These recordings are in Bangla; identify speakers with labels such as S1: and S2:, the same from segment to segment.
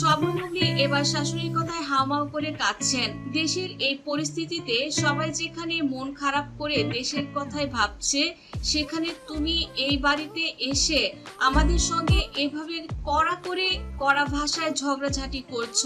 S1: স্বপ্নভুগলি এবার শাশুড়ির কথায় হাওমাও করে কাঁদছেন। দেশের এই পরিস্থিতিতে সবাই যেখানে মন খারাপ করে দেশের কথাই ভাবছে, সেখানে তুমি এই বাড়িতে এসে আমাদের সঙ্গে এভাবে কড়া করে কড়া ভাষায় ঝগড়াঝাটি করছ,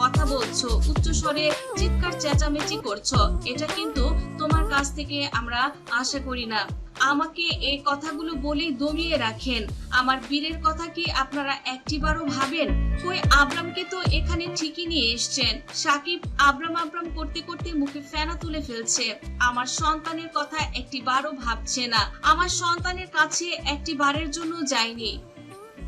S1: কথা বলছো, উচ্চস্বরে চিৎকার চেঁচামেচি করছ, এটা কিন্তু তোমার কাছ থেকে আমরা আশা করি না। আমাকে এই কথাগুলো বলেই দমিয়ে রাখেন। আমার বীরের কথা কি আপনারা একটিবারও ভাবেন? কই আব্রামকে তো এখানে ঠিকই নিয়ে এসছেন। সাকিব আব্রাম আব্রাম করতে করতে মুখে ফেনা তুলে ফেলছে। আমার সন্তানের কথা একটিবারও ভাবছে না। আমার সন্তানের কাছে একটি বারের জন্য যায়নি।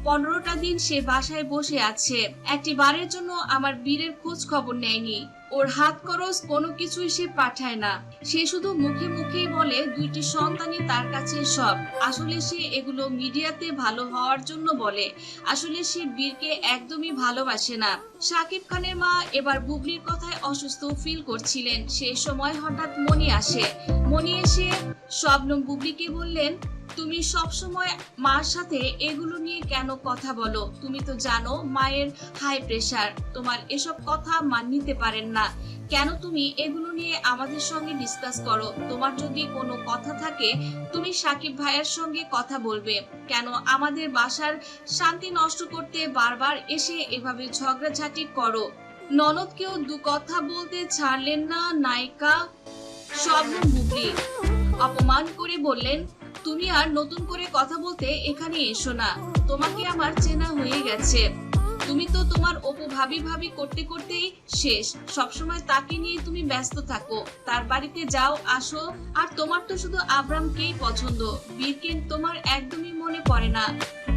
S1: পনেরোটা দিন সে বাসায় বসে আছে। একটি বারের জন্য আমার বীরের খোঁজ খবর নেয়নি। ওর হাত খরচ কোনো কিছুই সে পাঠায় না। সে শুধু মুখে মুখেই বলে, দুইটি সন্তানই তার কাছে সব। আসলে সে এগুলো মিডিয়াতে ভালো হওয়ার জন্য বলে। আসলে সে বীরকে একদমই ভালোবাসে না। সাকিব খানের মা এবার বুবলির কথায় অসুস্থ ফিল করছিলেন। সেই সময় হঠাৎ মনি আসে। মনি এসে শবনম বুবলিকে বললেন তুমি সব সময় মার সাথে এগুলো নিয়ে কেন কথা বলো? তুমি তো জানো মায়ের হাই প্রেসার তোমার এসব কথা মান নিতে পারেন না। কেন তুমি এগুলো নিয়ে আমাদের সঙ্গে ডিসকাস করো? তোমার যদি কোনো কথা থাকে, তুমি সাকিব ভাইয়ের সঙ্গে কথা বলবে। কেন আমাদের বাসার শান্তি নষ্ট করতে বারবার এসে এভাবে ঝগড়াঝাটি করো? ননদকেও দু কথা বলতে ছাড়লেন না নায়িকা শবনম বুবলি। অপমান করে বললেন তুমি আর নতুন করে কথা বলতে এখানে এসো না। তোমাকে আমার চেনা হয়ে গেছে। তুমি তো তোমার অপু ভাবি ভাবি করতে করতেই শেষ। সবসময় তাকে নিয়ে তুমি ব্যস্ত থাকো। তার বাড়িতে যাও, আসো। আর তোমার তো শুধু আব্রামকেই পছন্দ। বীরকে তোমার একদমই মনে পড়ে না।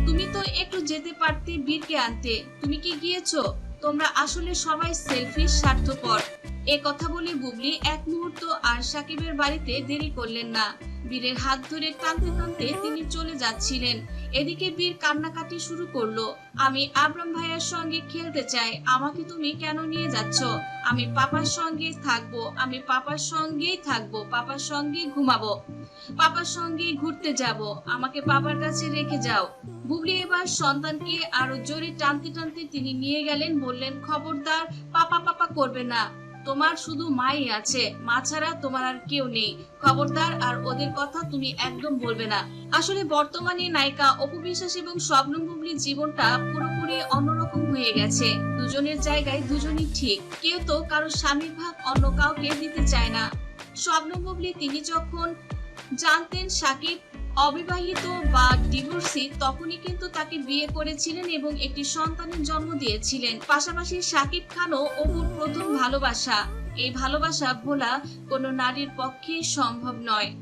S1: তুমি তো একটু যেতে পারতে বীরকে আনতে। তুমি কি গিয়েছো? তোমরা আসলে সবাই সেলফিশ স্বার্থপর। এ কথা বলে বুবলি এক মুহূর্ত আর সাকিবের বাড়িতে দেরি করলেন না। বীরের হাত ধরে টানতে টানতে তিনি চলে যাচ্ছিলেন। এদিকে বীর কান্নাকাটি শুরু করল। আমি আব্রাম ভাইয়ের সঙ্গে খেলতে চাই, আমাকে তুমি কেন নিয়ে যাচ্ছ? আমি পাপার সঙ্গে থাকব, আমি পাপার সঙ্গেই থাকব, পাপার সঙ্গে ঘুমাবো। পাপার সঙ্গে ঘুরতে যাব, আমাকে পাপার কাছে রেখে যাও। বুবলি এবার সন্তানকে আরও জোরে টানতে টানতে তিনি নিয়ে গেলেন, বললেন, খবরদার, পাপা পাপা করবে না। তোমার শুধু মাই আছে, মা ছাড়া তোমার আর কেউ নেই। খবরদার আর ওদের কথা তুমি একদম বলবে না। আসলে বর্তমানে নায়িকা অপু বিশ্বাস এবং শবনম জীবনটা পুরোপুরি অন্যরকম হয়ে গেছে। দুজনের জায়গায় দুজনই ঠিক। কেউ তো কারও স্বামীর ভাগ অন্য কাউকে দিতে চায় না। শবনম তিনি যখন জানতেন সাকিব অবিবাহিত বা ডিভোর্সি তখনই কিন্তু তাকে বিয়ে করেছিলেন এবং একটি সন্তানের জন্ম দিয়েছিলেন। পাশাপাশি শাকিব খানও অপুর প্রথম ভালোবাসা। এই ভালোবাসা ভোলা কোনো নারীর পক্ষে সম্ভব নয়।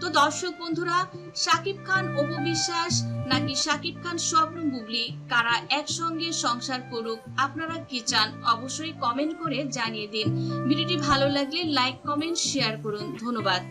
S1: তো দর্শক বন্ধুরা সাকিব খান অপু বিশ্বাস নাকি সাকিব খান স্বপ্ন বুবলি? কারা একসঙ্গে সংসার করুক, আপনারা কি চান? অবশ্যই কমেন্ট করে জানিয়ে দিন। ভিডিওটি ভালো লাগলে লাইক কমেন্ট শেয়ার করুন। ধন্যবাদ।